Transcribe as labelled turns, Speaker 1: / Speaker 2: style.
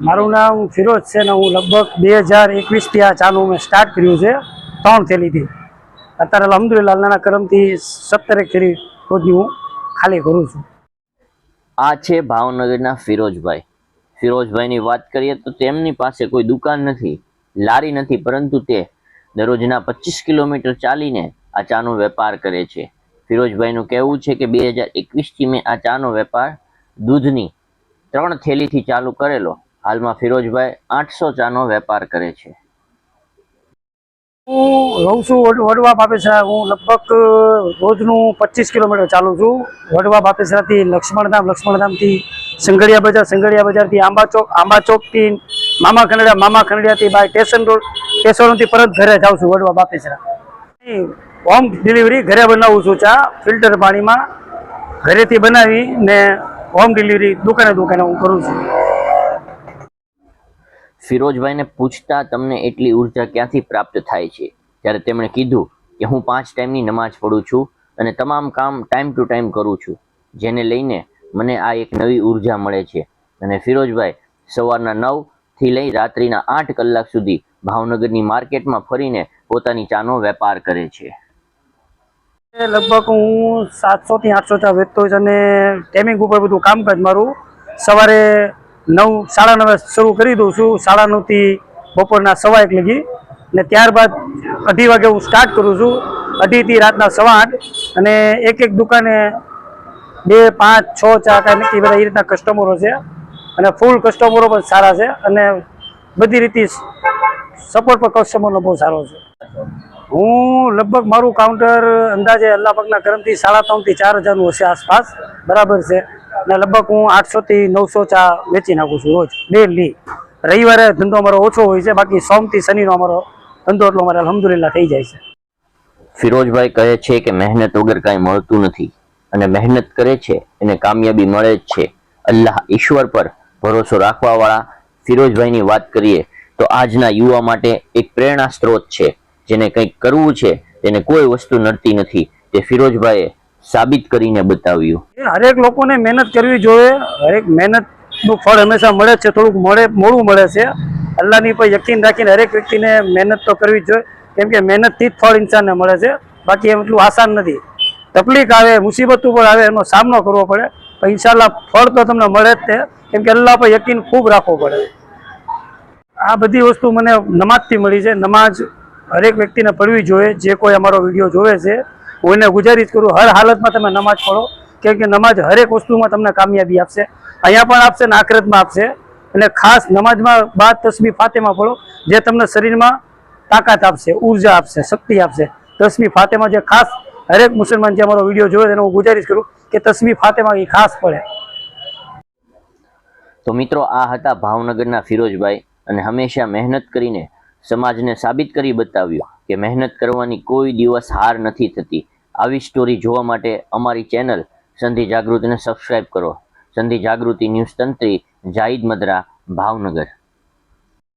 Speaker 1: મારું નામ ફિરોજ છે ને હું લગભગ બે હજાર એકવીસથી આ ચાનું મેં સ્ટાર્ટ કર્યું છે. ત્રણ થેલીથી. અત્યારે અલહમદુલિલ્લાહ નાના કરમથી સત્તરેક થેલી રોજની હું ખાલી કરું છું.
Speaker 2: આ છે ભાવનગરના ફિરોજભાઈ. ફિરોજભાઈની વાત કરીએ તો તેમની પાસે કોઈ દુકાન નથી, લારી નથી, પરંતુ તે દરરોજના પચીસ કિલોમીટર ચાલીને આ ચાનો વેપાર કરે છે. ફિરોજભાઈનું કહેવું છે કે બે હજાર એકવીસથી મેં આ ચાનો વેપાર દૂધની ત્રણ થેલીથી ચાલુ કરેલો. હાલમાં ફિરોજભાઈ આઠસો ચાનો વેપાર કરે છે.
Speaker 1: હું રહું છું વડવા બાપેસરા. હું લગભગ રોજનું પચીસ કિલોમીટર ચાલું છું. વડવા બાપેસરાથી લક્ષ્મણધામ, લક્ષ્મણધામથી સંઘડિયા બજાર સંઘડિયા બજારથી આંબા ચોક, આંબા ચોકથી મામા ખંડિયા મામા ખંડિયાથી બાય સ્ટેશન રોડ, સ્ટેશનથી પરત ઘરે જાઉં છું વડવા બાપેસરા. હોમ ડિલિવરી ઘરે બનાવું છું ચા ફિલ્ટર પાણીમાં ઘરેથી બનાવી ને હોમ ડિલિવરી દુકાને દુકાને હું કરું છું.
Speaker 2: ફિરોજભાઈને પૂછતા તમને એટલી ઊર્જા ક્યાંથી પ્રાપ્ત થાય છે? ત્યારે તેમણે કીધું કે હું પાંચ ટાઈમની નમાઝ પઢું છું અને તમામ કામ ટાઈમ ટુ ટાઈમ કરું છું, જેને લઈને મને આ એક નવી ઊર્જા મળે છે. અને ફિરોજભાઈ સવારના નવથી લઈ રાત્રિના આઠ કલાક સુધી ભાવનગરની માર્કેટમાં ફરીને પોતાની ચાનો વેપાર કરે છે.
Speaker 1: લગભગ હું સાતસો થી આઠસો ચા વેચતો હોઈશ અને ટેમિંગ ઉપર બધું કામકાજ મારું. સવારે નવ સાડા નવે શરૂ કરી દઉં છું. સાડા નવથી બપોરના સવા એક લગી અને ત્યારબાદ અઢી વાગે હું સ્ટાર્ટ કરું છું. અઢીથી રાતના સવા આઠ અને એક એક દુકાને બે, પાંચ, છ ચા કાંઈ નક્કી બધા એ રીતના કસ્ટમરો છે. અને ફૂલ કસ્ટમરો પણ સારા છે અને બધી રીતે સપોર્ટ પણ કસ્ટમરનો બહુ સારો છે. હું લગભગ મારું કાઉન્ટર અંદાજે અલ્લાહ પગના કરમથી સાડા ત્રણથી ચાર હજારનું હશે આસપાસ. બરાબર છે. અને લગભગ હું આઠસોથી નવસો ચા વેચી નાખું છું રોજ ડેલી રવિવારે ધંધો અમારો ઓછો હોય છે, બાકી સોમથી શનિનો અમારો ધંધો એટલો અમારે અલહમદુલિલ્લા થઈ જાય છે.
Speaker 2: ફિરોજભાઈ કહે છે કે મહેનત વગર કાંઈ મળતું નથી અને મહેનત કરે છે એને કામયાબી મળે જ છે. અલ્લાહ ઈશ્વર પર ભરોસો રાખવાવાળા ફિરોજભાઈની વાત કરીએ તો આજના યુવા માટે એક પ્રેરણા સ્ત્રોત છે. જેને કંઈક કરવું છે તેને કોઈ વસ્તુ નડતી નથી. તે ફિરોજભાઈએ સાબિત કરીને બતાવ્યું.
Speaker 1: હરેક લોકોને મહેનત કરવી જોઈએ. હરેક મહેનતનું ફળ હંમેશા મળે છે, થોડુંક મળે, મોડું મળે છે. અલ્લાહની પર યકીન રાખીને હરેક વ્યક્તિને મહેનત તો કરવી જોઈએ. કેમ કે મહેનતથી જ ફળ ઇન્સાનને મળે છે. બાકી એમ એટલું આસાન નથી. તકલીફ આવે, મુસીબત ઉપર આવે, એનો સામનો કરવો પડે. પણ ઇન્શાલ્લાહ ફળ તો તમને મળે જ તે. કેમ કે અલ્લાહ પર યકીન ખૂબ રાખવો પડે. આ બધી વસ્તુ મને નમાજથી મળી છે. નમાજ હરેક વ્યક્તિને પડવી જોઈએ. જે કોઈ અમારો વીડિયો જોવે છે હું એને ગુજારિશ કરું, હર હાલતમાં તમે નમાજ પઢો. કેમ કે નમાજ હરેક વસ્તુમાં તમને કામયાબી આપશે. અહીંયા પણ આપશે ને આખરતમાં આપશે. અને ખાસ નમાજમાં બાદ તસમી ફાતેમાં પડો જે તમને શરીરમાં તાકાત આપશે, ઊર્જા આપશે, શક્તિ આપશે. તસમી ફાતેમાં જે ખાસ હરેક મુસલમાન જે અમારો વીડિયો જોયો એને હું ગુજારિશ કરું કે તસમી ફાતેમાં એ ખાસ પડે.
Speaker 2: તો મિત્રો, આ હતા ભાવનગરના ફિરોજભાઈ અને હંમેશા મહેનત કરીને સમાજને સાબિત કરી બતાવ્યું કે મહેનત કરવાની કોઈ દિવસ હાર નથી થતી. આવી સ્ટોરી જોવા માટે અમારી ચેનલ સંધિ જાગૃતિને સબસ્ક્રાઈબ કરો. સંધિ જાગૃતિ ન્યૂઝ તંત્રી જાહિદ મદરા, ભાવનગર.